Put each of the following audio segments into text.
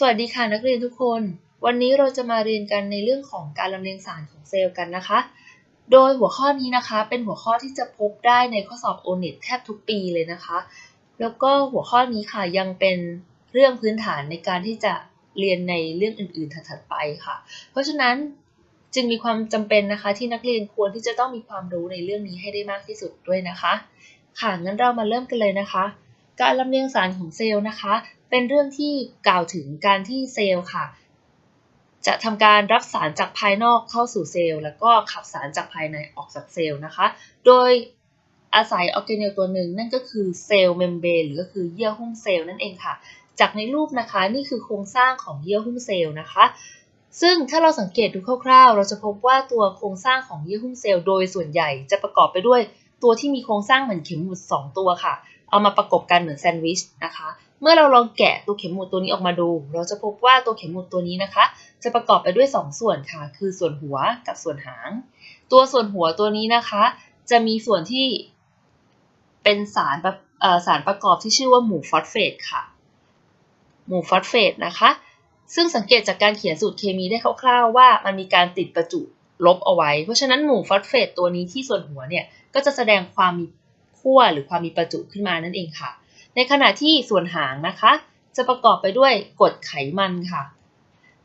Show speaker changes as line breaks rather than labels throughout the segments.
สวัสดีค่ะนักเรียนทุกคน วันนี้เราจะมาเรียนกันในเรื่องของการลำเลียงสารของเซลล์กันนะคะ โดยหัวข้อนี้นะคะเป็นหัวข้อที่จะพบได้ในข้อสอบ o n e t แทบทุกปีเลยนะคะ แล้วก็หัวข้อนี้ค่ะยังเป็นเรื่องพื้นฐานในการที่จะเรียนในเรื่องอื่น ๆ ถัดๆไปค่ะ เพราะฉะนั้นจึงมีความจำเป็นนะคะที่นักเรียนควรที่จะต้องมีความรู้ในเรื่องนี้ให้ได้มากที่สุดด้วยนะคะ ค่ะงั้นเรามาเริ่มกันเลยนะคะ การลำเลียงสารของเซลล์นะคะ เป็นเรื่องที่กล่าวถึงการที่เซลล์ค่ะ จะทำการรับสารจากภายนอกเข้าสู่เซลล์ แล้วก็ขับสารจากภายในออกจากเซลล์นะคะ โดยอาศัยออร์แกเนลตัวหนึ่งนั่นก็คือเซลล์เมมเบรนหรือก็คือเยื่อหุ้มเซลล์นั่นเองค่ะ จากในรูปนะคะนี่คือโครงสร้างของเยื่อหุ้มเซลล์นะคะ ซึ่งถ้าเราสังเกตดูคร่าวๆ เราจะพบว่าตัวโครงสร้างของเยื่อหุ้มเซลล์โดยส่วนใหญ่จะประกอบไปด้วยตัวที่มีโครงสร้างเหมือนเข็มหมุด2 ตัวค่ะ เอามาประกบกันเหมือนแซนด์วิชนะคะ เมื่อเราลองแกะตัวเข็มหมุดตัวนี้ออกมาดู เราจะพบว่าตัวเข็มหมุดตัวนี้นะคะ จะประกอบไปด้วย 2 ส่วนค่ะ คือส่วนหัวกับส่วนหาง ตัวส่วนหัวตัวนี้นะคะ จะมีส่วนที่เป็นสารประสารประกอบที่ชื่อว่าหมู่ฟอสเฟตค่ะ หมู่ฟอสเฟตนะคะ ซึ่งสังเกตจากการเขียนสูตรเคมีได้คร่าวๆ ว่ามันมีการติดประจุลบเอาไว้ เพราะฉะนั้นหมู่ฟอสเฟตตัวนี้ที่ส่วนหัวเนี่ย ก็จะแสดงความมีขั้วหรือความมีประจุขึ้นมานั่นเองค่ะ ในขณะที่ส่วนหางนะคะ จะประกอบไปด้วยกรดไขมันค่ะ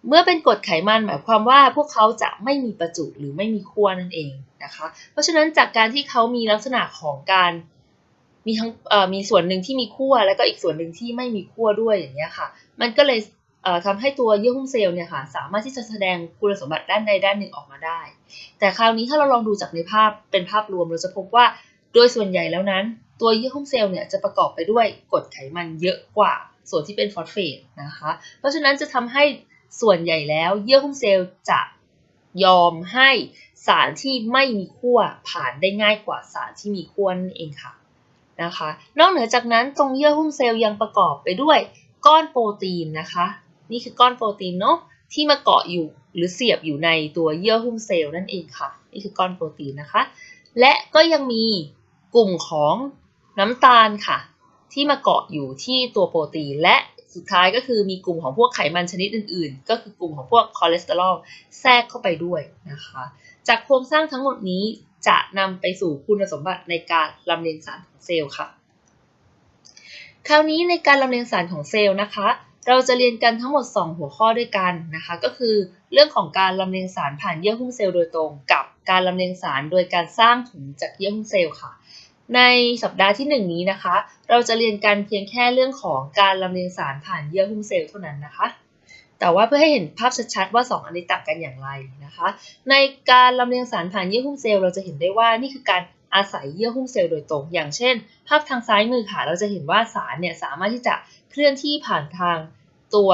เมื่อเป็นกรดไขมันหมายความว่าพวกเขาจะไม่มีประจุหรือไม่มีขั้วนั่นเองนะคะ เพราะฉะนั้นจากการที่เขามีลักษณะของการมีทั้งมีส่วนหนึ่งที่มีขั้วแล้วก็อีกส่วนหนึ่งที่ไม่มีขั้วด้วยอย่างนี้ค่ะ มันก็เลยทำให้ตัวเยื่อหุ้มเซลล์เนี่ยค่ะสามารถที่จะแสดงคุณสมบัติด้านใดด้านหนึ่งออกมาได้ แต่คราวนี้ถ้าเราลองดูจากในภาพเป็นภาพรวมเราจะพบว่า โดยส่วนใหญ่แล้วนั้น ตัวเยื่อหุ้มเซลล์เนี่ยจะประกอบไปด้วยกรดไขมันเยอะกว่าส่วนที่เป็นฟอสเฟตนะคะ เพราะฉะนั้นจะทำให้ส่วนใหญ่แล้ว เยื่อหุ้มเซลล์จะยอมให้สารที่ไม่มีขั้วผ่านได้ง่ายกว่าสารที่มีขั้วนั่นเองค่ะนะคะ นอกเหนือจากนั้นตรงเยื่อหุ้มเซลล์ยังประกอบไปด้วยก้อนโปรตีนนะคะ นี่คือก้อนโปรตีนเนาะที่มาเกาะอยู่หรือเสียบอยู่ในตัวเยื่อหุ้มเซลล์นั่นเองค่ะ นี่คือก้อนโปรตีนนะคะ และก็ยังมี กลุ่มของน้ำตาลค่ะ ที่มาเกาะอยู่ที่ตัวโปรตีน และสุดท้ายก็คือมีกลุ่มของพวกไขมันชนิดอื่นๆ ก็คือกลุ่มของพวกคอเลสเตอรอลแทรกเข้าไปด้วยนะคะ จากโครงสร้างทั้งหมดนี้จะนำไปสู่คุณสมบัติในการลำเลียงสารของเซลล์ค่ะ คราวนี้ในการลำเลียงสารของเซลล์นะคะ เราจะเรียนกันทั้งหมด 2 หัวข้อด้วยกันนะคะ ก็คือเรื่องของการลำเลียงสารผ่านเยื่อหุ้มเซลล์โดยตรงกับการลำเลียงสารโดยการสร้างถุงจากเยื่อหุ้มเซลล์ค่ะ ในสัปดาห์ที่ 1 นี้นะคะ เราจะเรียนกันเพียงแค่เรื่องของการลำเลียงสารผ่านเยื่อหุ้มเซลล์เท่านั้นนะคะ แต่ว่าเพื่อให้เห็นภาพชัดๆว่า 2 อันนี้ต่างกันอย่างไรนะคะ ในการลำเลียงสารผ่านเยื่อหุ้มเซลล์เราจะเห็นได้ว่านี่คือการอาศัยเยื่อหุ้มเซลล์โดยตรง อย่างเช่น ภาพทางซ้ายมือค่ะ เราจะเห็นว่าสารเนี่ยสามารถที่จะเคลื่อนที่ผ่านทางตัว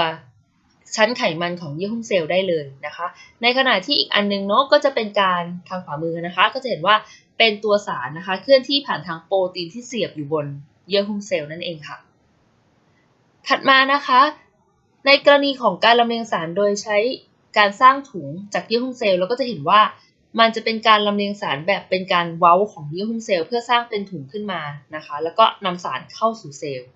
ชั้นไขมันของเยื่อหุ้มเซลล์ได้เลยนะคะ ในขณะที่อีกอันนึงเนาะก็จะเป็นการทางขวามือนะคะ ก็จะเห็นว่า เป็นตัวสารนะคะ เคลื่อนที่ผ่านทางโปรตีนที่เสียบอยู่บนเยื่อหุ้มเซลล์นั่นเองค่ะ ถัดมานะคะ ในกรณีของการลำเลียงสารโดยใช้การสร้างถุงจากเยื่อหุ้มเซลล์เราก็จะเห็นว่ามันจะเป็นการลำเลียงสารแบบเป็นการเว้าของเยื่อหุ้มเซลล์เพื่อสร้างเป็นถุงขึ้นมานะคะ แล้วก็นำสารเข้าสู่เซลล์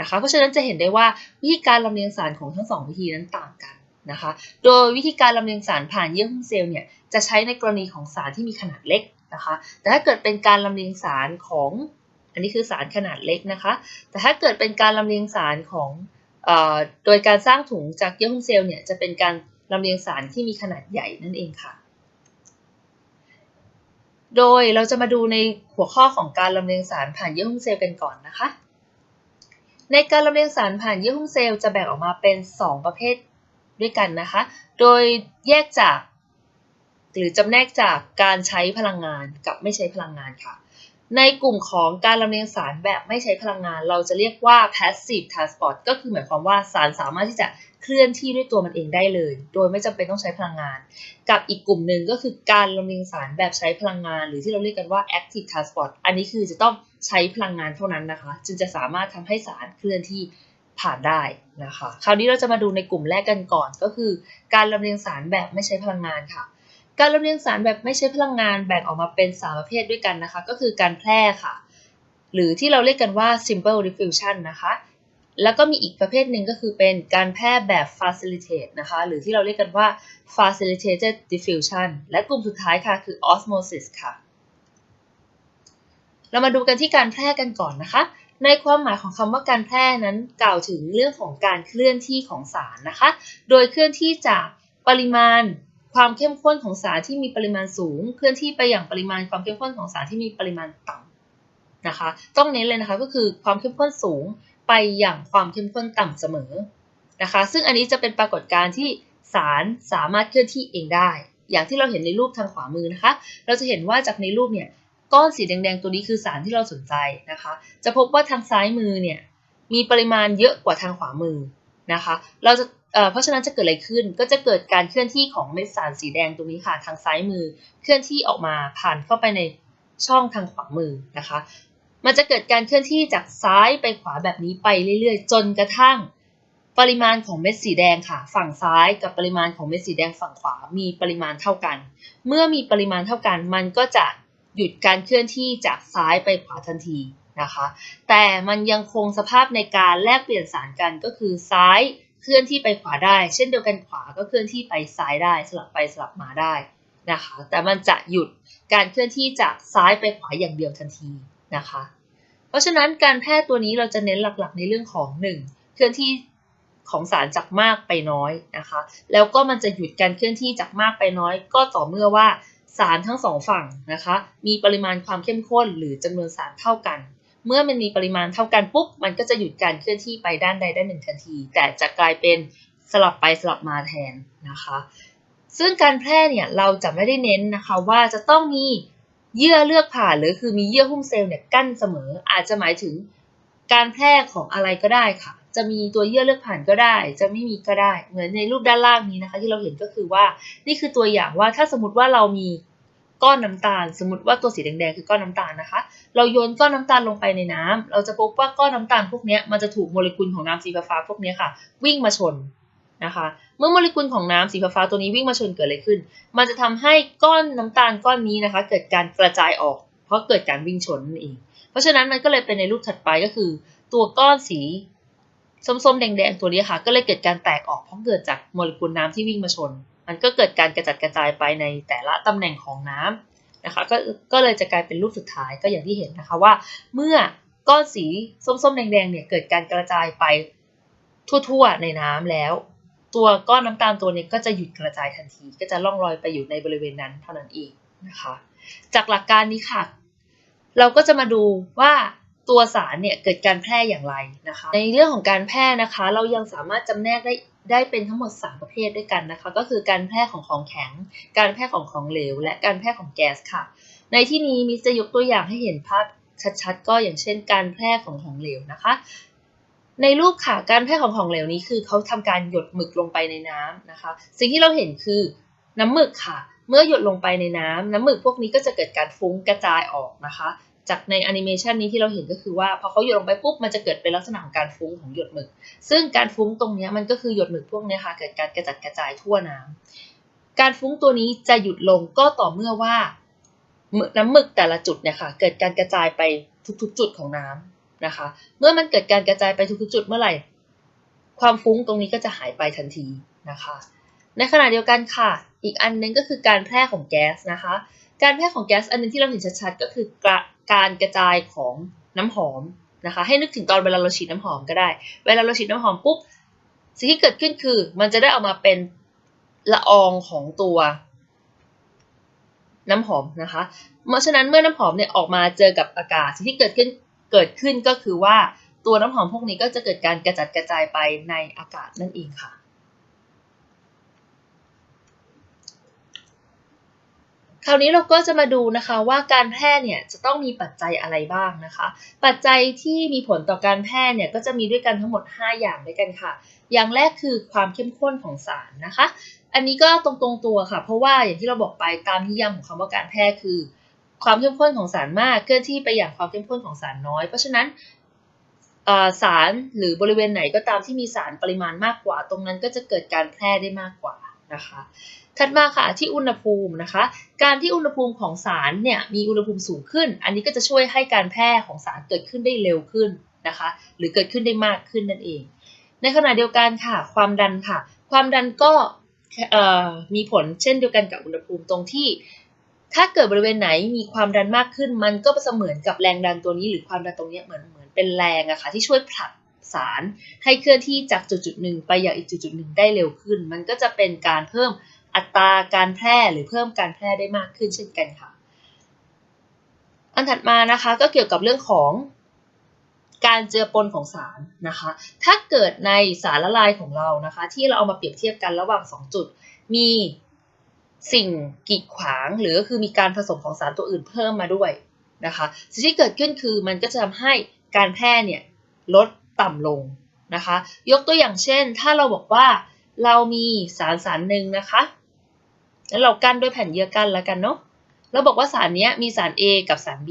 นะคะ เพราะฉะนั้นจะเห็นได้ว่าวิธีการลำเลียงสารของทั้งสองวิธีนั้นต่างกันนะคะ โดยวิธีการลำเลียงสารผ่านเยื่อหุ้มเซลล์เนี่ยจะใช้ในกรณีของสารที่มีขนาดเล็ก นะคะ แต่ถ้าเกิดเป็นการลำเลียงสารของ อันนี้คือสารขนาดเล็กนะคะ แต่ถ้าเกิดเป็นการลำเลียงสารของโดยการสร้างถุงจากเยื่อหุ้มเซลล์เนี่ยจะเป็นการลำเลียงสารที่มีขนาดใหญ่นั่นเองค่ะ โดยเราจะมาดูในหัวข้อของการลำเลียงสารผ่านเยื่อหุ้มเซลล์กันก่อนนะคะ ในการลำเลียงสารผ่านเยื่อหุ้มเซลล์จะแบ่งออกมาเป็น 2 ประเภทด้วยกันนะคะ โดยแยกจาก หรือจำแนกจากการใช้พลังงานกับไม่ใช้พลังงานค่ะ ในกลุ่มของการลำเลียงสารแบบไม่ใช้พลังงาน เราจะเรียกว่า passive transport ก็คือหมายความว่าสารสามารถที่จะเคลื่อนที่ด้วยตัวมันเองได้เลย โดยไม่จำเป็นต้องใช้พลังงาน กับอีกกลุ่มหนึ่งก็คือการลำเลียงสารแบบใช้พลังงาน หรือที่เราเรียกกันว่า active transport อันนี้คือจะต้องใช้พลังงานเท่านั้นนะคะ จึงจะสามารถทำให้สารเคลื่อนที่ผ่านได้นะคะ คราวนี้เราจะมาดูในกลุ่มแรกกันก่อน ก็คือ การลำเลียงสารแบบไม่ใช้พลังงานค่ะ การลำเลียงสารแบบไม่ใช้พลังงานแบ่งออกมาเป็น 3 ประเภทด้วยกันนะคะ ก็คือการแพร่ค่ะ หรือที่เราเรียกกันว่า simple diffusion นะคะ แล้วก็มีอีกประเภทหนึ่งก็คือเป็นการแพร่แบบ facilitate นะคะ หรือที่เราเรียกกันว่า facilitated diffusion และกลุ่มสุดท้ายค่ะคือ osmosis ค่ะ เรามาดูกันที่การแพร่กันก่อนนะคะ ในความหมายของคำว่าการแพร่นั้นกล่าวถึงเรื่องของการเคลื่อนที่ของสารนะคะ โดยเคลื่อนที่จากปริมาณ ความเข้มข้นของสารที่มีปริมาณสูง เคลื่อนที่ไปอย่างปริมาณความเข้มข้นของสารที่มีปริมาณต่ำนะคะ ต้องเน้นเลยนะคะก็คือความเข้มข้นสูงไปอย่างความเข้มข้นต่ำเสมอนะคะ ซึ่งอันนี้จะเป็นปรากฏการณ์ที่สารสามารถเคลื่อนที่เองได้ อย่างที่เราเห็นในรูปทางขวามือนะคะ เราจะเห็นว่าจากในรูปเนี่ยก้อนสีแดงๆตัวนี้คือสารที่เราสนใจนะคะ จะพบว่าทางซ้ายมือเนี่ยมีปริมาณเยอะกว่าทางขวามือนะคะ เราจะ เพราะฉะนั้นจะเกิดอะไรขึ้นก็จะเกิดการเคลื่อนที่ของเม็ดสารสีแดงตรงนี้ค่ะทางซ้ายมือ เคลื่อนที่ออกมาผ่านเข้าไปในช่องทางขวามือนะคะ มันจะเกิดการเคลื่อนที่จากซ้ายไปขวาแบบนี้ไปเรื่อยๆ จนกระทั่ง ปริมาณของเม็ดสีแดงค่ะ ฝั่งซ้ายกับปริมาณของเม็ดสีแดงฝั่งขวามีปริมาณเท่ากัน เมื่อมีปริมาณเท่ากัน มันก็จะหยุดการเคลื่อนที่จากซ้ายไปขวาทันทีนะคะ แต่มันยังคงสภาพในการแลกเปลี่ยนสารกันก็คือซ้าย เคลื่อนที่ไปขวาได้ เช่นเดียวกันขวาก็เคลื่อนที่ไปซ้ายได้สลับไปสลับมาได้นะคะ แต่มันจะหยุดการเคลื่อนที่จากซ้ายไปขวาอย่างเดียวทันทีนะคะ เพราะฉะนั้นการแพทย์ตัวนี้เราจะเน้นหลักๆ ในเรื่องของ 1. เคลื่อนที่ของสารจากมากไปน้อยนะคะ แล้วก็มันจะหยุดการเคลื่อนที่จากมากไปน้อย ก็ต่อเมื่อว่าสารทั้งสองฝั่งนะคะ มีปริมาณความเข้มข้นหรือจำนวนสารเท่ากัน เมื่อมันมีปริมาณเท่ากันปุ๊บ มันก็จะหยุดการเคลื่อนที่ไปด้านใดด้านหนึ่งทันที แต่จะกลายเป็นสลับไปสลับมาแทนนะคะ ซึ่งการแพร่เนี่ยเราจะไม่ได้เน้นนะคะว่าจะต้องมีเยื่อเลือกผ่านหรือคือมีเยื่อหุ้มเซลล์เนี่ยกั้นเสมอ อาจจะหมายถึงการแพร่ของอะไรก็ได้ค่ะ จะมีตัวเยื่อเลือกผ่านก็ได้ จะไม่มีก็ได้ เหมือนในรูปด้านล่างนี้นะคะ ที่เราเห็นก็คือว่านี่คือตัวอย่างว่าถ้าสมมติว่าเรามี ก้อนน้ำตาล สมมติว่าตัวสีแดงๆคือก้อนน้ำตาลนะคะ เราโยนก้อนน้ำตาลลงไปในน้ำเราจะพบว่าก้อนน้ำตาลพวกนี้มันจะถูกโมเลกุลของน้ำสีฟ้าพวกนี้ค่ะ วิ่งมาชนนะคะ เมื่อโมเลกุลของน้ำสีฟ้าตัวนี้วิ่งมาชนเกิดอะไรขึ้น มันจะทำให้ก้อนน้ำตาลก้อนนี้นะคะ เกิดการกระจายออก เพราะเกิดการวิ่งชนนั่นเอง เพราะฉะนั้นมันก็เลยเป็นในรูปถัดไปก็คือ ตัวก้อนสีส้มๆแดงๆตัวนี้ค่ะ ก็เลยเกิดการแตกออกเพราะเกิดจากโมเลกุลน้ำที่วิ่งมาชน มันก็เกิดการกระจัดกระจายไปในแต่ละตำแหน่งของน้ำนะคะก็ก็เลยจะกลายเป็นรูปสุดท้ายก็อย่างที่เห็นนะคะว่า เมื่อก้อนสีส้มๆแดงๆเนี่ยเกิดการกระจายไปทั่วๆในน้ำแล้ว ตัวก้อนน้ำตาลตัวนี้ก็จะหยุดกระจายทันที ก็จะล่องลอยไปอยู่ในบริเวณนั้นเท่านั้นเองนะคะ จากหลักการนี้ค่ะ เราก็จะมาดูว่าตัวสารเนี่ยเกิดการแพร่อย่างไรนะคะ ในเรื่องของการแพร่นะคะ เรายังสามารถจำแนกได้ ได้เป็นทั้งหมด 3 ประเภทด้วยกันนะคะ ก็คือการแพร่ของของแข็ง การแพร่ของของเหลว และการแพร่ของแก๊สค่ะ ในที่นี้มิสจะยกตัวอย่างให้เห็นภาพชัดๆ ก็อย่างเช่น การแพร่ของของเหลวนะคะ ในรูปค่ะการแพร่ของของเหลวนี้คือเขาทำการหยดหมึกลงไปในน้ำนะคะ สิ่งที่เราเห็นคือน้ำหมึกค่ะ เมื่อหยดลงไปในน้ำน้ำหมึกพวกนี้ก็จะเกิดการฟุ้งกระจายออกนะคะ จากในแอนิเมชันนี้ที่เราเห็นก็คือว่าพอเขาหยดลงไปปุ๊บมันจะเกิดเป็นลักษณะของการฟุ้งของหยดหมึก ซึ่งการฟุ้งตรงนี้มันก็คือหยดหมึกพวกนี้ค่ะเกิดการกระจัดกระจายทั่วน้ำการฟุ้งตัวนี้จะหยุดลงก็ต่อเมื่อว่าน้ำหมึกแต่ละจุดเนี่ยค่ะเกิดการกระจายไปทุกๆ จุดของน้ำนะคะ เมื่อมันเกิดการกระจายไปทุกๆ จุดเมื่อไหร่ ความฟุ้งตรงนี้ก็จะหายไปทันทีนะคะ ในขณะเดียวกันค่ะ อีกอันนึงก็คือการแพร่ของแก๊สนะคะ การแพร่ของแก๊สอันนึงที่เราเห็นชัดๆก็คือกระ การกระจายของน้ำหอมนะคะ ให้นึกถึงตอนเวลาเราฉีดน้ำหอมก็ได้ เวลาเราฉีดน้ำหอมปุ๊บสิ่งที่เกิดขึ้นคือมันจะได้ออกมาเป็นละอองของตัวน้ำหอมนะคะ เพราะฉะนั้นเมื่อน้ำหอมเนี่ยออกมาเจอกับอากาศสิ่งที่เกิดขึ้นเกิดขึ้นก็คือว่าตัวน้ำหอมพวกนี้ก็จะเกิดการกระจัดกระจายไปในอากาศนั่นเองค่ะ คราวนี้เราก็จะมาดูนะคะว่าการแพร่เนี่ยจะต้องมีปัจจัยอะไรบ้างนะคะ ปัจจัยที่มีผลต่อการแพร่เนี่ยก็จะมีด้วยกันทั้งหมด 5 อย่างด้วยกันค่ะ อย่างแรกคือความเข้มข้นของสารนะคะ อันนี้ก็ตรงๆตัวค่ะ เพราะว่าอย่างที่เราบอกไปตามนิยามของคำว่าการแพร่คือ ความเข้มข้นของสารมากเคลื่อนที่ไปอย่างความเข้มข้นของสารน้อย เพราะฉะนั้นสารหรือบริเวณไหนก็ตามที่มีสารปริมาณมากกว่า ตรงนั้นก็จะเกิดการแพร่ได้มากกว่านะคะ ถัดมาค่ะที่อุณหภูมินะคะ การที่อุณหภูมิของสารเนี่ยมีอุณหภูมิสูงขึ้น อันนี้ก็จะช่วยให้การแพร่ของสารเกิดขึ้นได้เร็วขึ้นนะคะ หรือเกิดขึ้นได้มากขึ้นนั่นเอง ในขณะเดียวกันค่ะ ความดันค่ะ ความดันก็มีผลเช่นเดียวกันกับอุณหภูมิตรงที่ ถ้าเกิดบริเวณไหนมีความดันมากขึ้น มันก็เสมือนกับแรงดันตัวนี้ หรือความดันตรงนี้เหมือนเหมือนเป็นแรงอะค่ะที่ช่วยผลักสารให้เคลื่อนที่จากจุดจุดหนึ่งไปยังอีกจุดจุดหนึ่งได้เร็วขึ้น มันก็จะเป็นการเพิ่ม อัตราการแพร่หรือเพิ่มการแพร่ได้มากขึ้นเช่นกันค่ะ อันถัดมานะคะก็เกี่ยวกับเรื่องของการเจือปนของสารนะคะ ถ้าเกิดในสารละลายของเรานะคะ ที่เราเอามาเปรียบเทียบกันระหว่าง 2 จุด มีสิ่งกีดขวางหรือก็คือมีการผสมของสารตัวอื่นเพิ่มมาด้วยนะคะสิ่งที่เกิดขึ้นคือมันก็จะทำให้การแพร่เนี่ยลดต่ำลงนะคะ ยกตัวอย่างเช่น ถ้าเราบอกว่าเรามีสารสารหนึ่งนะคะ แล้วเรากั้นด้วยแผ่นเยื่อกั้นแล้วกันเนาะเราบอกว่าสารนี้มีสาร A กับสาร B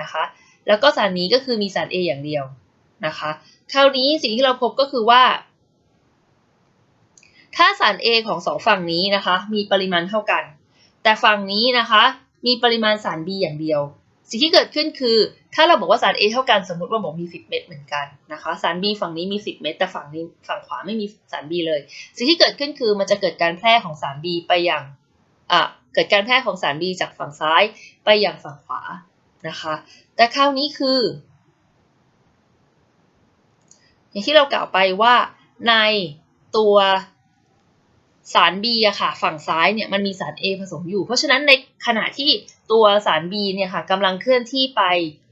นะคะ แล้วก็สารนี้ก็คือมีสาร A อย่างเดียวนะคะ คราวนี้สิ่งที่เราพบก็คือว่า ถ้าสาร A ของสองฝั่งนี้นะคะ มีปริมาณเท่ากัน แต่ฝั่งนี้นะคะ มีปริมาณสาร B อย่างเดียว สิ่งที่เกิดขึ้นคือ ถ้าเราบอกว่าสาร A เท่ากันสมมติว่าบอกมี 10 เม็ดเหมือนกันนะคะ สาร B ฝั่งนี้มี 10 เม็ดแต่ฝั่งนี้ฝั่งขวาไม่มีสาร B เลย สิ่งที่เกิดขึ้นคือมันจะเกิดการแพร่ของสาร B ไปอย่าง เกิดการแพร่ของสาร B จากฝั่งซ้ายไปย่างฝั่งขวานะคะ แต่คราวนี้คือ อย่างที่เรากล่าวไปว่าในตัวสาร B อะค่ะ ฝั่งซ้ายเนี่ยมันมีสาร A ผสมอยู่ เพราะฉะนั้นในขณะที่ตัวสาร B เนี่ยค่ะกำลังเคลื่อนที่ไป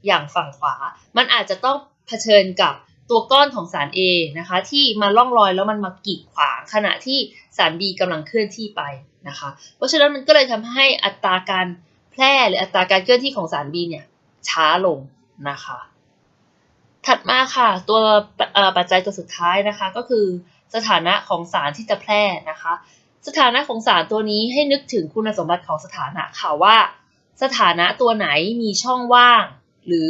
อย่างฝั่งขวา มันอาจจะต้องเผชิญกับตัวก้อนของสาร A นะคะที่มาล่องลอยแล้วมันมากีดขวางขณะที่สาร B กำลังเคลื่อนที่ไป นะคะ เพราะฉะนั้นมันก็เลยทำให้อัตราการแพร่หรืออัตราการเคลื่อนที่ของสาร B เนี่ยช้าลงนะคะ ถัดมาค่ะตัวปัจจัยตัวสุดท้ายนะคะ ก็คือสถานะของสารที่จะแพร่นะคะ สถานะของสารตัวนี้ให้นึกถึงคุณสมบัติของสถานะค่ะว่า สถานะตัวไหนมีช่องว่าง หรือ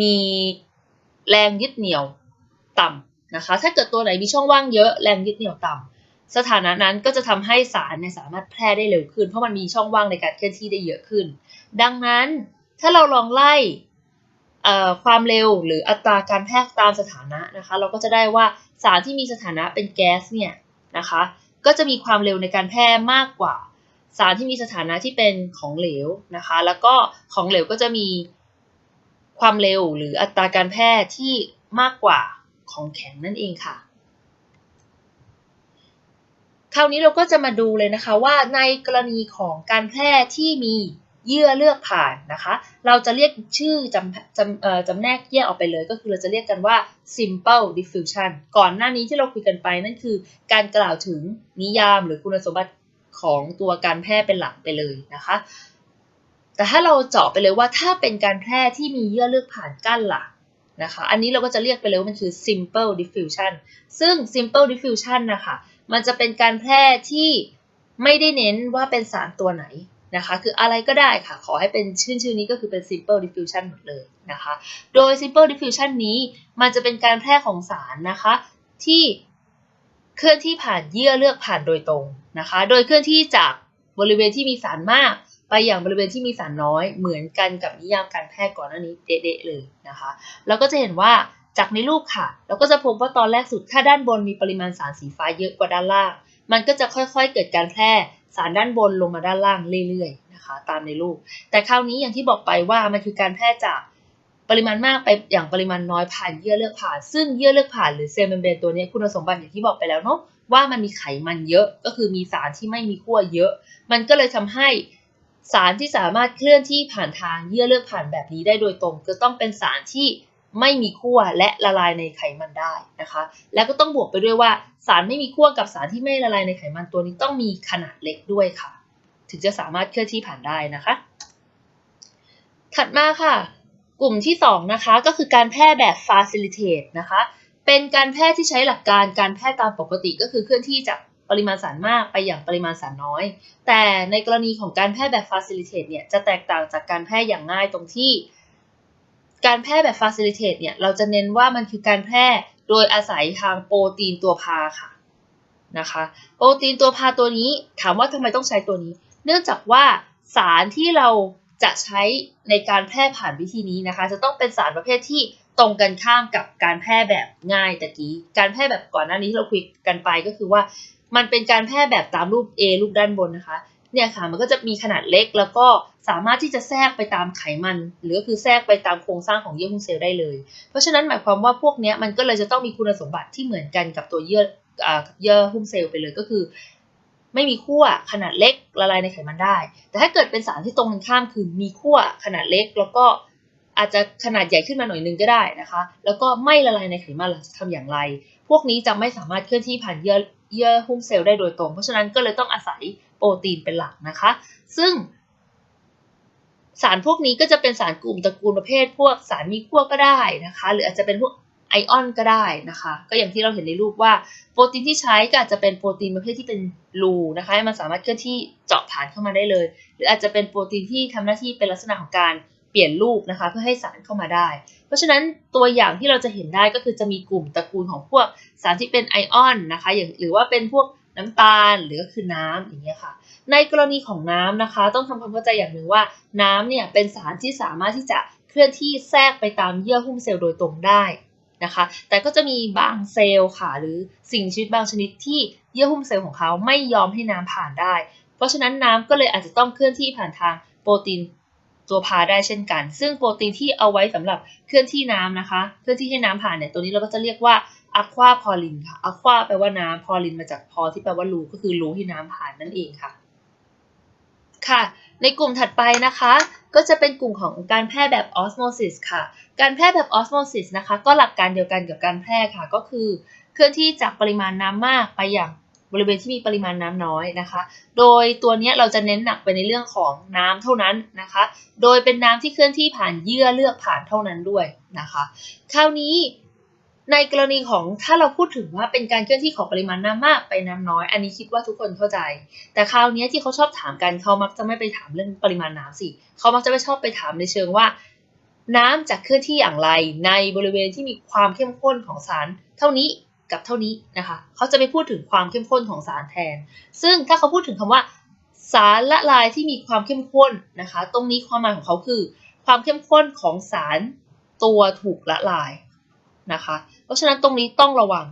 มีแรงยึดเหนี่ยวต่ำนะคะ ถ้าเกิดตัวไหนมีช่องว่างเยอะแรงยึดเหนี่ยวต่ำ สถานะนั้นก็จะทำให้สารเนี่ยสามารถแพร่ได้เร็วขึ้น เพราะมันมีช่องว่างในการเคลื่อนที่ได้เยอะขึ้น ดังนั้นถ้าเราลองไล่ความเร็วหรืออัตราการแพร่ตามสถานะนะคะ เราก็จะได้ว่าสารที่มีสถานะเป็นแก๊สเนี่ยนะคะก็จะมีความเร็วในการแพร่มากกว่า สารที่มีสถานะที่เป็นของเหลวนะคะ แล้วก็ของเหลวก็จะมีความเร็วหรืออัตราการแพร่ที่มากกว่าของแข็งนั่นเองค่ะ คราวนี้เราก็จะมาดูเลยนะคะว่าในกรณีของการแพร่ที่มีเยื่อเลือกผ่านนะคะ เราจะเรียกชื่อจำจำจำแนกแยกออกไปเลย ก็คือเราจะเรียกกันว่า simple diffusion ก่อนหน้านี้ที่เราคุยกันไปนั่นคือการกล่าวถึงนิยามหรือคุณสมบัติของตัวการแพร่เป็นหลักไปเลยนะคะ แต่ถ้าเราเจาะไปเลยว่าถ้าเป็นการแพร่ที่มีเยื่อเลือกผ่านกั้นหลักนะคะ อันนี้เราก็จะเรียกไปเลยว่ามันคือ simple diffusion ซึ่ง simple diffusion นะคะ มันจะเป็นการแพร่ที่ไม่ได้เน้นว่าเป็นสารตัวไหนนะคะ คืออะไรก็ได้ค่ะ ขอให้เป็นชื่อชื่อนี้ก็คือเป็น simple diffusion หมดเลยนะคะ โดย simple diffusion นี้มันจะเป็นการแพร่ของสารนะคะ ที่เคลื่อนที่ผ่านเยื่อเลือกผ่านโดยตรงนะคะ โดยเคลื่อนที่จากบริเวณที่มีสารมากไปอย่างบริเวณที่มีสารน้อยเหมือนกันกับนิยามการแพร่ก่อนหน้านี้เด๊ะเลยนะคะเราก็จะเห็นว่า จากในรูปค่ะ เราก็จะพบว่าตอนแรกสุดถ้าด้านบนมีปริมาณสารสีฟ้าเยอะกว่าด้านล่าง มันก็จะค่อยๆ เกิดการแพร่สารด้านบนลงมาด้านล่างเรื่อยๆนะคะตามในรูป แต่คราวนี้อย่างที่บอกไปว่ามันคือการแพร่จากปริมาณมากไปอย่างปริมาณน้อยผ่านเยื่อเลือกผ่าน ซึ่งเยื่อเลือกผ่านหรือเซลล์เมมเบรนตัวนี้คุณสมบัติอย่างที่บอกไปแล้วเนาะว่ามันมีไขมันเยอะก็คือมีสารที่ไม่มีขั้วเยอะ มันก็เลยทำให้สารที่สามารถเคลื่อนที่ผ่านทางเยื่อเลือกผ่านแบบนี้ได้โดยตรง ก็ต้องเป็นสารที่ ไม่มีขั้วและละลายในไขมันได้นะคะ แล้วก็ต้องบวกไปด้วยว่าสารไม่มีขั้วกับสารที่ไม่ละลายในไขมันตัวนี้ต้องมีขนาดเล็กด้วยค่ะ ถึงจะสามารถเคลื่อนที่ผ่านได้นะคะ ถัดมาค่ะ กลุ่มที่ 2 นะคะ ก็คือการแพร่แบบ facilitate นะคะ เป็นการแพร่ที่ใช้หลักการการแพร่ตามปกติก็คือเคลื่อนที่จากปริมาณสารมากไปอย่างปริมาณสารน้อย แต่ในกรณีของการแพร่แบบ facilitate เนี่ยจะแตกต่างจากการแพร่อย่างง่ายตรงที่ การแพร่แบบ facilitate เนี่ย เราจะเน้นว่ามันคือการแพร่โดยอาศัยทางโปรตีนตัวพาค่ะนะคะ โปรตีนตัวพาตัวนี้ถามว่าทำไมต้องใช้ตัวนี้ เนื่องจากว่าสารที่เราจะใช้ในการแพร่ผ่านวิธีนี้นะคะ จะต้องเป็นสารประเภทที่ตรงกันข้ามกับการแพร่แบบง่ายตะกี้ การแพร่แบบก่อนหน้านี้ที่เราคุยกันไปก็คือว่า มันเป็นการแพร่แบบตามรูป A รูปด้านบนนะคะ เนี่ยค่ะมันก็จะมีขนาดเล็กแล้วก็สามารถที่จะแทรกไปตามไขมัน หรือก็คือแทรกไปตามโครงสร้างของเยื่อหุ้มเซลล์ได้เลย เพราะฉะนั้นหมายความว่าพวกนี้มันก็เลยจะต้องมีคุณสมบัติที่เหมือนกันกับตัวเยื่ออ่ากับเยื่อหุ้มเซลล์ไปเลยก็คือ ไม่มีขั้วขนาดเล็กละลายในไขมันได้ แต่ถ้าเกิดเป็นสารที่ตรงกันข้ามคือมีขั้วขนาดเล็ก แล้วก็อาจจะขนาดใหญ่ขึ้นมาหน่อยนึงก็ได้นะคะ แล้วก็ไม่ละลายในไขมันเราจะทำอย่างไร พวกนี้จะไม่สามารถเคลื่อนที่ผ่านเยื่อเยื่อหุ้มเซลล์ได้โดยตรง เพราะฉะนั้นก็เลยต้องอาศัย โปรตีนเป็นหลักนะคะ ซึ่ง สารพวกนี้ก็จะเป็นสารกลุ่มตระกูลประเภทพวกสารมีขั้วก็ได้นะคะ หรืออาจจะเป็นพวกไอออนก็ได้นะคะ ก็อย่างที่เราเห็นในรูปว่าโปรตีนที่ใช้ก็อาจจะเป็นโปรตีนประเภทที่เป็นรูนะคะให้มันสามารถเคลื่อนที่เจาะผ่านเข้ามาได้เลย หรืออาจจะเป็นโปรตีนที่ทำหน้าที่เป็นลักษณะของการเปลี่ยนรูปนะคะเพื่อให้สารเข้ามาได้ เพราะฉะนั้นตัวอย่างที่เราจะเห็นได้ก็คือจะมีกลุ่มตระกูลของพวกสารที่เป็นไอออนนะคะอย่างหรือว่าเป็นพวก น้ำตาลหรือก็คือน้ำอย่างเงี้ยค่ะ ในกรณีของน้ำนะคะ ต้องทำความเข้าใจอย่างหนึ่งว่าน้ำเนี่ยเป็นสารที่สามารถที่จะเคลื่อนที่แทรกไปตามเยื่อหุ้มเซลล์โดยตรงได้นะคะ แต่ก็จะมีบางเซลล์ค่ะ หรือสิ่งมีชีวิตบางชนิดที่เยื่อหุ้มเซลล์ของเขาไม่ยอมให้น้ำผ่านได้ เพราะฉะนั้นน้ำก็เลยอาจจะต้องเคลื่อนที่ผ่านทางโปรตีนตัวพาได้เช่นกัน ซึ่งโปรตีนที่เอาไว้สำหรับเคลื่อนที่น้ำนะคะ เคลื่อนที่ให้น้ำผ่านเนี่ย ตัวนี้เราก็จะเรียกว่า อะควาพอลินค่ะอะควาแปลว่าน้ำพอลินมาจากพอที่แปลว่ารูก็คือรูที่น้ำผ่านนั่นเองค่ะ ค่ะ ในกลุ่มถัดไปนะคะ ก็จะเป็นกลุ่มของการแพร่แบบออสโมซิสค่ะ การแพร่แบบออสโมซิสนะคะ ก็หลักการเดียวกันกับการแพร่ค่ะ ก็คือเคลื่อนที่จากปริมาณน้ำมากไปอย่างบริเวณที่มีปริมาณน้ำน้อยนะคะ โดยตัวนี้เราจะเน้นหนักไปในเรื่องของน้ำเท่านั้นนะคะ โดยเป็นน้ำที่เคลื่อนที่ผ่านเยื่อเลือกผ่านเท่านั้นด้วยนะคะ คราวนี้ ในกรณีของถ้าเราพูดถึงว่าเป็นการเคลื่อนที่ของปริมาณน้ำมากไปน้ำน้อย อันนี้คิดว่าทุกคนเข้าใจ แต่คราวนี้ที่เขาชอบถามกันเขามักจะไม่ไปถามเรื่องปริมาณน้ำสิเขามักจะไม่ชอบไปถามในเชิงว่า น้ำจะเคลื่อนที่อย่างไรในบริเวณที่มีความเข้มข้นของสาร เท่านี้กับเท่านี้นะคะเขาจะไปพูดถึงความเข้มข้นของสารแทน ซึ่งถ้าเขาพูดถึงคำว่า สารละลายที่มีความเข้มข้นนะคะ ตรงนี้ความหมายของเขาคือ ความเข้มข้นของสารตัวถูกละลายนะคะ ราะฉะนั้นตรงนี้ต้องระวัง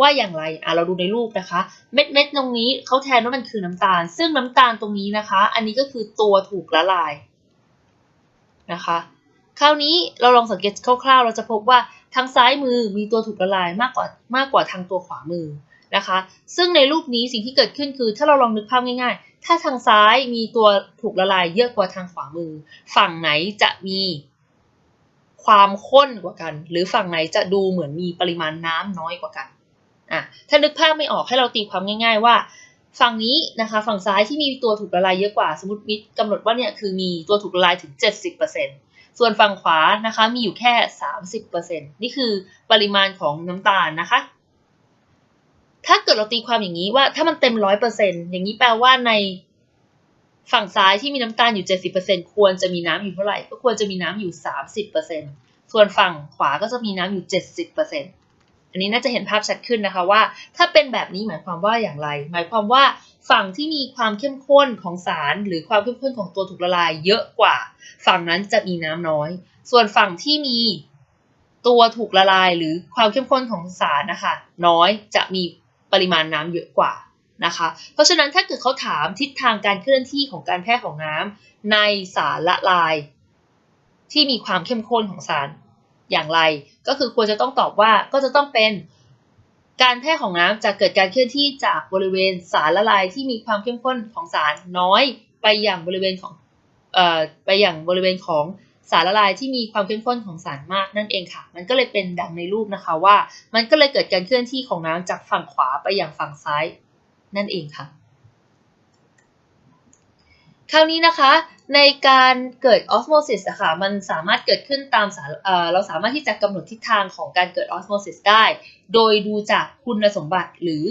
ว่าอย่างไร อะเราดูในรูปนะคะ เม็ดเม็ดตรงนี้เขาแทนว่ามันคือน้ำตาล ซึ่งน้ำตาลตรงนี้นะคะ อันนี้ก็คือตัวถูกละลายนะคะ คราวนี้เราลองสังเกตคร่าวๆ เราจะพบว่าทางซ้ายมือมีตัวถูกละลายมากกว่ามากกว่าทางตัวขวามือนะคะ ซึ่งในรูปนี้สิ่งที่เกิดขึ้นคือ ถ้าเราลองนึกภาพง่ายๆ ถ้าทางซ้ายมีตัวถูกละลายเยอะกว่าทางขวามือ ฝั่งไหนจะมี ความข้นกว่ากัน หรือฝั่งไหนจะดูเหมือนมีปริมาณน้ำน้อยกว่ากันอะถ้านึกภาพไม่ออกให้เราตีความง่าย ๆ ว่าฝั่งนี้นะคะฝั่งซ้ายที่มีตัวถูกละลายเยอะกว่า สมมติมิดกำหนดว่าเนี่ยคือมีตัวถูกละลายถึง 70%ส่วนฝั่งขวานะคะมีอยู่แค่ 30%นี่คือปริมาณของน้ำตาลนะคะ ถ้าเกิดเราตีความอย่างนี้ว่าถ้ามันเต็ม 100%อย่างนี้แปลว่าใน ฝั่งซ้ายที่มีน้ำตาลอยู่ 70%ควรจะมีน้ำอยู่เท่าไหร่ ก็ควรจะมีน้ำอยู่ 30%ส่วนฝั่งขวาก็จะมีน้ำอยู่ 70%อันนี้น่าจะเห็นภาพชัดขึ้นนะคะว่า ถ้าเป็นแบบนี้หมายความว่าอย่างไร หมายความว่าฝั่งที่มีความเข้มข้นของสาร หรือความเข้มข้นของตัวถูกละลายเยอะกว่า ฝั่งนั้นจะมีน้ำน้อย ส่วนฝั่งที่มีตัวถูกละลายหรือความเข้มข้นของสารนะคะน้อยจะมีปริมาณน้ำเยอะกว่า นะคะ เพราะฉะนั้นถ้าเกิดเขาถามทิศทางการเคลื่อนที่ของการแพร่ของน้ำในสารละลาย ที่มีความเข้มข้นของสารอย่างไร ก็คือควรจะต้องตอบว่าก็จะต้องเป็นการแพร่ของน้ำจะเกิดการเคลื่อนที่จากบริเวณสารละลายที่มีความเข้มข้นของสารน้อยไปอย่างบริเวณของเอ่อไปอย่างบริเวณของสารละลายที่มีความเข้มข้นของสารมากนั่นเองค่ะ มันก็เลยเป็นดังในรูปนะคะว่า มันก็เลยเกิดการเคลื่อนที่ของน้ำจากฝั่งขวาไปอย่างฝั่งซ้าย นั่นเองค่ะ คราวนี้นะคะในการเกิดออสโมซิสอะค่ะมันสามารถเกิดขึ้นตามสารเเราสามารถที่จะกำหนดทิศทางของการเกิดออสโมซิสได้ โดยดูจากคุณสมบัติหรือ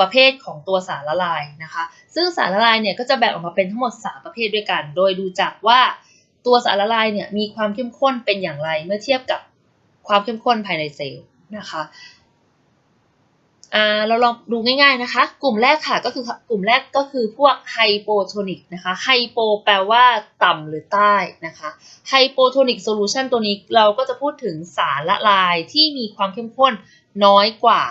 ประเภทของตัวสารละลายนะคะ ซึ่งสารละลายเนี่ยก็จะแบ่งออกมาเป็นทั้งหมด 3 ประเภทด้วยกัน โดยดูจากว่าตัวสารละลายเนี่ยมีความเข้มข้นเป็นอย่างไรเมื่อเทียบกับความเข้มข้นภายในเซลล์นะคะ เราลองดูง่ายๆนะคะ กลุ่มแรกค่ะก็คือกลุ่มแรกก็คือพวกไฮโปโทนิกนะคะไฮโปแปลว่าต่ำหรือใต้นะคะไฮโปโทนิกโซลูชันตัวนี้เราก็จะพูดถึงสารละลายที่มีความเข้มข้นน้อยกว่า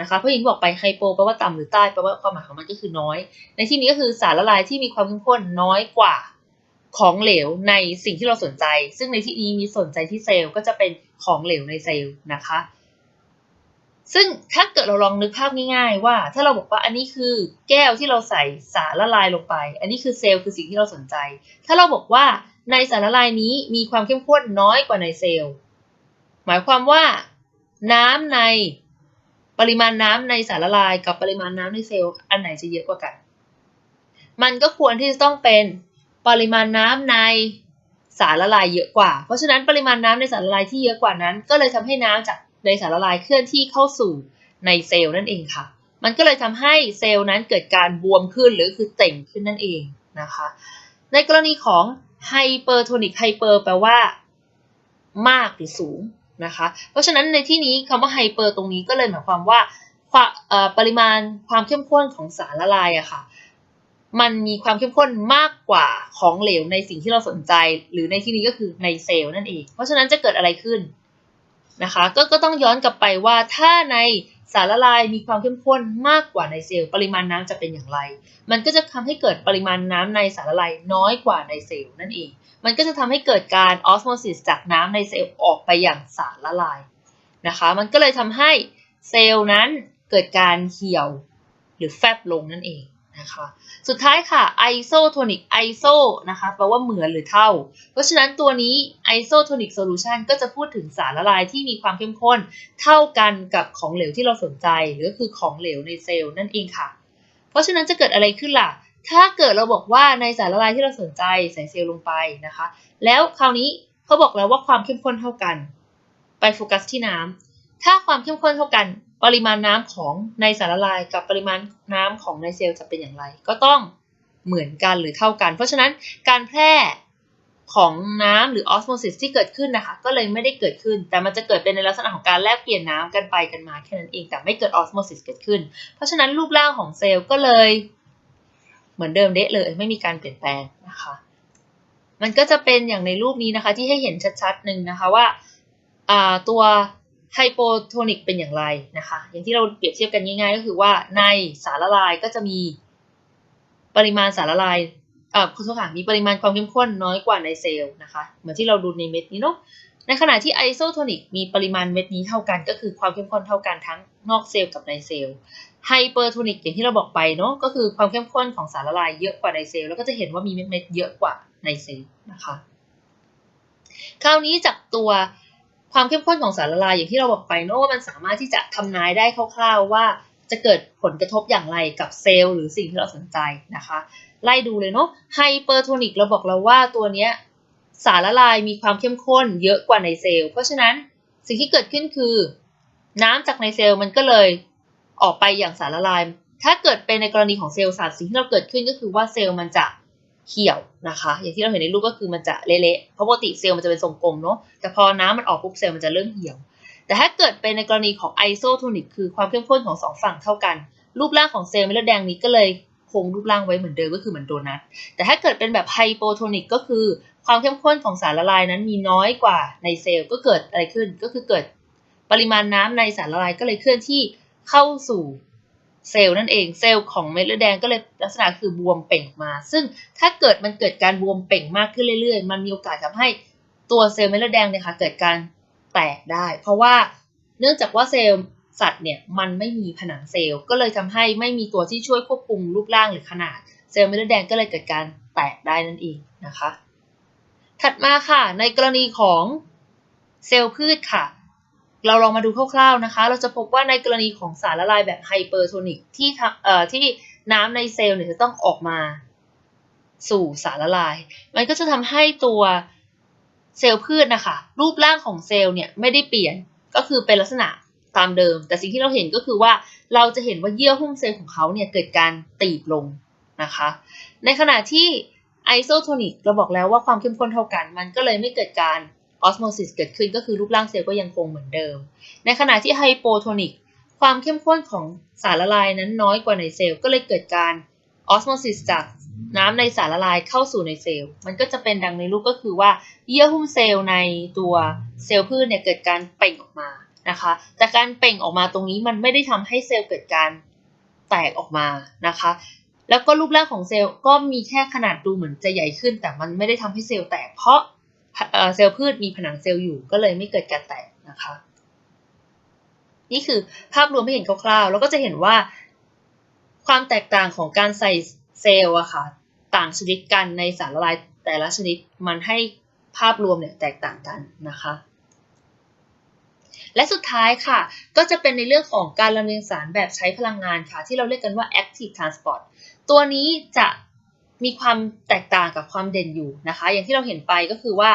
นะคะเพราะอย่างที่บอกไปไฮโปแปลว่าต่ำหรือใต้แปลว่าความหมายของมันก็คือน้อย ในที่นี้ก็คือสารละลายที่มีความเข้มข้นน้อยกว่าของเหลวในสิ่งที่เราสนใจ ซึ่งในที่นี้มีสนใจที่เซลล์ก็จะเป็นของเหลวในเซลล์นะคะ ซึ่งถ้าเกิดเราลองนึกภาพง่าย ๆ ว่า ถ้าเราบอกว่าอันนี้คือแก้วที่เราใส่สารละลายลงไป อันนี้คือเซลล์คือสิ่งที่เราสนใจ ถ้าเราบอกว่าในสารละลายนี้มีความเข้มข้นน้อยกว่าในเซลล์ หมายความว่าน้ำในปริมาณน้ำในสารละลายกับปริมาณน้ำในเซลล์อันไหนจะเยอะกว่ากัน มันก็ควรที่จะต้องเป็นปริมาณน้ำในสารละลายเยอะกว่า เพราะฉะนั้นปริมาณน้ำในสารละลายที่เยอะกว่านั้น ก็เลยทำให้น้ำจาก ในสารละลายเคลื่อนที่เข้าสู่ในเซลล์นั่นเองค่ะ มันก็เลยทำให้เซลล์นั้นเกิดการบวมขึ้นหรือคือเต่งขึ้นนั่นเองนะคะ ในกรณีของไฮเปอร์โทนิกไฮเปอร์แปลว่ามากหรือสูงนะคะ เพราะฉะนั้นในที่นี้คำว่าไฮเปอร์ตรงนี้ก็เลยหมายความว่าปริมาณความเข้มข้นของสารละลายอะค่ะ มันมีความเข้มข้นมากกว่าของเหลวในสิ่งที่เราสนใจ หรือในที่นี้ก็คือในเซลล์นั่นเอง เพราะฉะนั้นจะเกิดอะไรขึ้น นะคะกก็ต้องย้อนกลับไปว่าถ้าในสารละลายมีความเข้มข้นมากกว่าในเซลล์ปริมาณน้ำจะเป็นอย่างไร มันก็จะทำให้เกิดปริมาณน้ำในสารละลายน้อยกว่าในเซลล์นั่นเอง มันก็จะทำให้เกิดการออสโมซิสจากน้ำในเซลล์ออกไปอย่างสารละลายนะคะ มันก็เลยทำให้เซลล์นั้นเกิดการเหี่ยวหรือแฟบลงนั่นเอง นะคะ สุดท้ายค่ะไอโซโทนิกไอโซนะคะแปลว่าเหมือนหรือเท่า เพราะฉะนั้นตัวนี้ไอโซโทนิกโซลูชันก็จะพูดถึงสารละลายที่มีความเข้มข้น เท่ากันกับของเหลวที่เราสนใจหรือคือของเหลวในเซลล์นั่นเองค่ะ เพราะฉะนั้นจะเกิดอะไรขึ้นล่ะ ถ้าเกิดเราบอกว่าในสารละลายที่เราสนใจใส่เซลล์ลงไปนะคะ แล้วคราวนี้เขาบอกแล้วว่าความเข้มข้นเท่ากัน ไปโฟกัสที่น้ำถ้าความเข้มข้นเท่ากัน ปริมาณน้ำของในสารละลายกับปริมาณน้ำของในเซลล์จะเป็นอย่างไร ก็ต้องเหมือนกันหรือเท่ากัน เพราะฉะนั้นการแพร่ของน้ำหรือออสโมซิสที่เกิดขึ้นนะคะ ก็เลยไม่ได้เกิดขึ้น แต่มันจะเกิดเป็นในลักษณะของการแลกเปลี่ยนน้ำกันไปกันมาแค่นั้นเองแต่ไม่เกิดออสโมซิสเกิดขึ้น เพราะฉะนั้นรูปร่างของเซลล์ก็เลย เหมือนเดิมเดะเลยไม่มีการเปลี่ยนแปลงนะคะ มันก็จะเป็นอย่างในรูปนี้นะคะ ที่ให้เห็นชัดๆหนึ่งนะคะว่าตัว ไฮโปโทนิกเป็นอย่างไรนะคะ อย่างที่เราเปรียบเทียบกันง่ายๆ ก็คือว่าในสารละลายก็จะมีปริมาณสารละลายเอ่อคุณผู้ชมมีปริมาณความเข้มข้นน้อยกว่าในเซลล์นะคะ เหมือนที่เราดูในเม็ดนี้เนาะ ในขณะที่ไอโซโทนิกมีปริมาณเม็ดนี้เท่ากันก็คือความเข้มข้นเท่ากันทั้งนอกเซลล์กับในเซลล์ ไฮเปอร์โทนิกอย่างที่เราบอกไปเนาะก็คือความเข้มข้นของสารละลายเยอะกว่าในเซลล์แล้วก็จะเห็นว่ามีเม็ดๆเยอะกว่าในเซลล์นะคะ คราวนี้จากตัว ความเข้มข้นของสารละลายอย่างที่เราบอกไปเนาะว่ามันสามารถที่จะทำนายได้คร่าวๆว่าจะเกิดผลกระทบอย่างไรกับเซลล์หรือสิ่งที่เราสนใจนะคะ ไล่ดูเลยเนาะไฮเปอร์โทนิกเราบอกเราว่าตัวเนี้ยสารละลายมีความเข้มข้นเยอะกว่าในเซลล์ เพราะฉะนั้นสิ่งที่เกิดขึ้นคือ น้ำจากในเซลล์มันก็เลยออกไปอย่างสารละลาย ถ้าเกิดเป็นในกรณีของเซลล์สารสิ่งที่เราเกิดขึ้นก็คือว่าเซลล์มันจะ เขียวนะคะ อย่างที่เราเห็นในรูปก็คือมันจะเละๆเพราะปกติเซลล์มันจะเป็นทรงกลมเนาะแต่พอน้ำมันออกปุ๊บเซลล์มันจะเริ่มเหี่ยว แต่ถ้าเกิดเป็นในกรณีของไอโซโทนิกคือความเข้มข้นของสองฝั่งเท่ากัน รูปร่างของเซลล์เม็ดเลือดแดงนี้ก็เลยคงรูปร่างไว้เหมือนเดิมก็คือเหมือนโดนัทแต่ถ้าเกิดเป็นแบบไฮโปโทนิกก็คือความเข้มข้นของสารละลายนั้นมีน้อยกว่าในเซลล์ก็เกิดอะไรขึ้นก็คือเกิดปริมาณน้ำในสารละลายก็เลยเคลื่อนที่เข้าสู่ เซลล์นั่นเองเซลล์ของเม็ดเลือดแดงก็เลยลักษณะคือบวมเป่งมา ซึ่งถ้าเกิดมันเกิดการบวมเป่งมากขึ้นเรื่อย ๆ มันมีโอกาสทำให้ตัวเซลล์เม็ดเลือดแดงเนี่ยค่ะเกิดการแตกได้ เพราะว่าเนื่องจากว่าเซลล์สัตว์เนี่ยมันไม่มีผนังเซลล์ก็เลยทำให้ไม่มีตัวที่ช่วยควบคุมรูปร่างหรือขนาด เซลล์เม็ดเลือดแดงก็เลยเกิดการแตกได้นั่นเองนะคะ ถัดมาค่ะ ในกรณีของเซลล์พืชค่ะ เราลองมาดูคร่าวๆนะคะ เราจะพบว่าในกรณีของสารละลายแบบไฮเปอร์โทนิกที่เอ่อที่น้ำในเซลล์เนี่ยจะต้องออกมาสู่สารละลาย มันก็จะทำให้ตัวเซลล์พืชนะคะ รูปร่างของเซลล์เนี่ยไม่ได้เปลี่ยนก็คือเป็นลักษณะตามเดิม แต่สิ่งที่เราเห็นก็คือว่าเราจะเห็นว่าเยื่อหุ้มเซลล์ของเขาเนี่ยเกิดการตีบลงนะคะ ในขณะที่ไอโซโทนิกเราบอกแล้วว่าความเข้มข้นเท่ากัน มันก็เลยไม่เกิดการ ออสโมซิสเกิดขึ้นก็คือรูปร่างเซลล์ก็ยังคงเหมือนเดิม ในขณะที่ไฮโปโทนิกความเข้มข้นของสารละลายนั้นน้อยกว่าในเซลล์ก็เลยเกิดการออสโมซิสจากน้ำในสารละลายเข้าสู่ในเซลล์ มันก็จะเป็นดังในรูปก็คือว่าเยื่อหุ้มเซลล์ในตัวเซลล์พืชเนี่ยเกิดการเป่งออกมานะคะ แต่การเป่งออกมาตรงนี้มันไม่ได้ทำให้เซลล์เกิดการแตกออกมานะคะ แล้วก็รูปร่างของเซลล์ก็มีแค่ขนาดดูเหมือนจะใหญ่ขึ้น แต่มันไม่ได้ทำให้เซลล์แตกเพราะ เซลล์พืชมีผนังเซลล์อยู่ก็เลยไม่เกิดการแตกนะคะ นี่คือภาพรวมให้เห็นคร่าวๆ แล้วก็จะเห็นว่า ความแตกต่างของการใส่เซลล์อะค่ะต่างชนิดกันในสารละลายแต่ละชนิดมันให้ภาพรวมเนี่ยแตกต่างกันนะคะและสุดท้ายค่ะ ก็จะเป็นในเรื่องของการลำเลียงสารแบบใช้พลังงานค่ะ ที่เราเรียกกันว่า active transport ตัวนี้จะ มีความแตกต่างกับความเด่นอยู่นะคะ อย่างที่เราเห็นไปก็คือว่า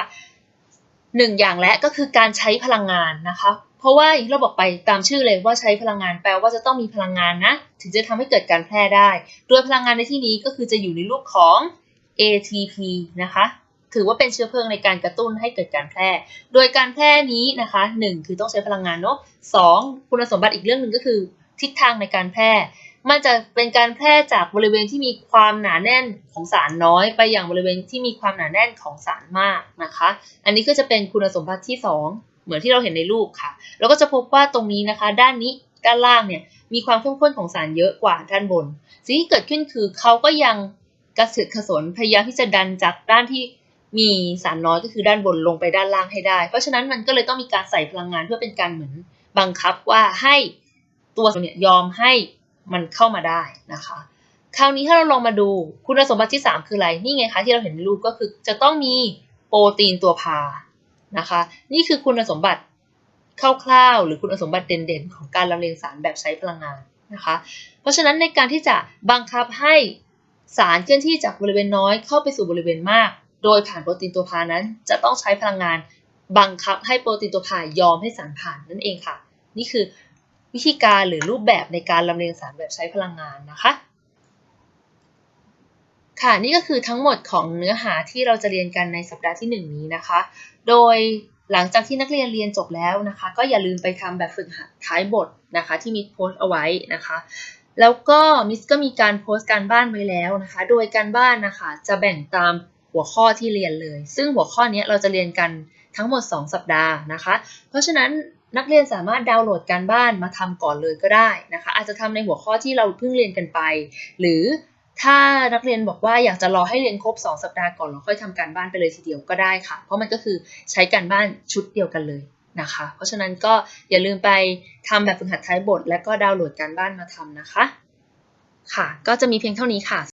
หนึ่งอย่างและก็คือการใช้พลังงานนะคะ เพราะว่าอย่างที่เราบอกไปตามชื่อเลยว่าใช้พลังงานแปลว่าจะต้องมีพลังงานนะ ถึงจะทำให้เกิดการแพร่ได้ โดยพลังงานในที่นี้ก็คือจะอยู่ในรูปของ ATP นะคะ ถือว่าเป็นเชื้อเพลิงในการกระตุ้นให้เกิดการแพร่ โดยการแพร่นี้นะคะหนึ่งคือต้องใช้พลังงานเนาะสองคุณสมบัติอีกเรื่องหนึ่งก็คือทิศทางในการแพร่ มันจะเป็นการแพร่จากบริเวณที่มีความหนาแน่นของสารน้อย ไปอย่างบริเวณที่มีความหนาแน่นของสารมากนะคะ อันนี้ก็จะเป็นคุณสมบัติที่ 2 เหมือนที่เราเห็นในรูปค่ะ แล้วก็จะพบว่าตรงนี้นะคะ ด้านนี้ด้านล่างเนี่ยมีความเข้มข้นของสารเยอะกว่าด้านบน สิ่งที่เกิดขึ้นคือเขาก็ยังกระเสือกกระสนพยายามที่จะดันจากด้านที่มีสารน้อยก็คือด้านบนลงไปด้านล่างให้ได้ เพราะฉะนั้นมันก็เลยต้องมีการใส่พลังงานเพื่อเป็นการเหมือนบังคับว่าให้ตัวเนี่ยยอมให้ มันเข้ามาได้นะคะ คราวนี้ถ้าเราลองมาดูคุณสมบัติที่ 3 คืออะไร นี่ไงคะที่เราเห็นในรูปก็คือจะต้องมีโปรตีนตัวพานะคะ นี่คือคุณสมบัติคร่าวๆ หรือคุณสมบัติเด่นๆ ของการลำเลียงสารแบบใช้พลังงานนะคะ เพราะฉะนั้นในการที่จะบังคับให้สารเคลื่อนที่จากบริเวณน้อยเข้าไปสู่บริเวณมาก โดยผ่านโปรตีนตัวพานั้น จะต้องใช้พลังงานบังคับให้โปรตีนตัวพายอมให้สารผ่านนั่นเองค่ะ นี่คือ วิธีการหรือรูปแบบในการลำเลียงสารแบบใช้พลังงานนะคะ ค่ะนี่ก็คือทั้งหมดของเนื้อหาที่เราจะเรียนกันในสัปดาห์ที่ 1 นี้นะคะ โดยหลังจากที่นักเรียนเรียนจบแล้วนะคะ ก็อย่าลืมไปทำแบบฝึกหัดท้ายบทนะคะที่มิสโพสเอาไว้นะคะแล้วก็มิสก็มีการโพสต์การบ้านไว้แล้วนะคะ โดยการบ้านนะคะจะแบ่งตามหัวข้อที่เรียนเลย ซึ่งหัวข้อนี้เราจะเรียนกันทั้งหมด 2 สัปดาห์นะคะ เพราะฉะนั้น นักเรียนสามารถดาวน์โหลดการบ้านมาทำก่อนเลยก็ได้นะคะ อาจจะทำในหัวข้อที่เราเพิ่งเรียนกันไป หรือถ้านักเรียนบอกว่าอยากจะรอให้เรียนครบ 2 สัปดาห์ก่อนแล้วค่อยทำการบ้านไปเลยทีเดียวก็ได้ค่ะ เพราะมันก็คือใช้การบ้านชุดเดียวกันเลยนะคะ เพราะฉะนั้นก็อย่าลืมไปทำแบบฝึกหัดท้ายบท และก็ดาวน์โหลดการบ้านมาทำนะคะ ค่ะ ก็จะมีเพียงเท่านี้ค่ะ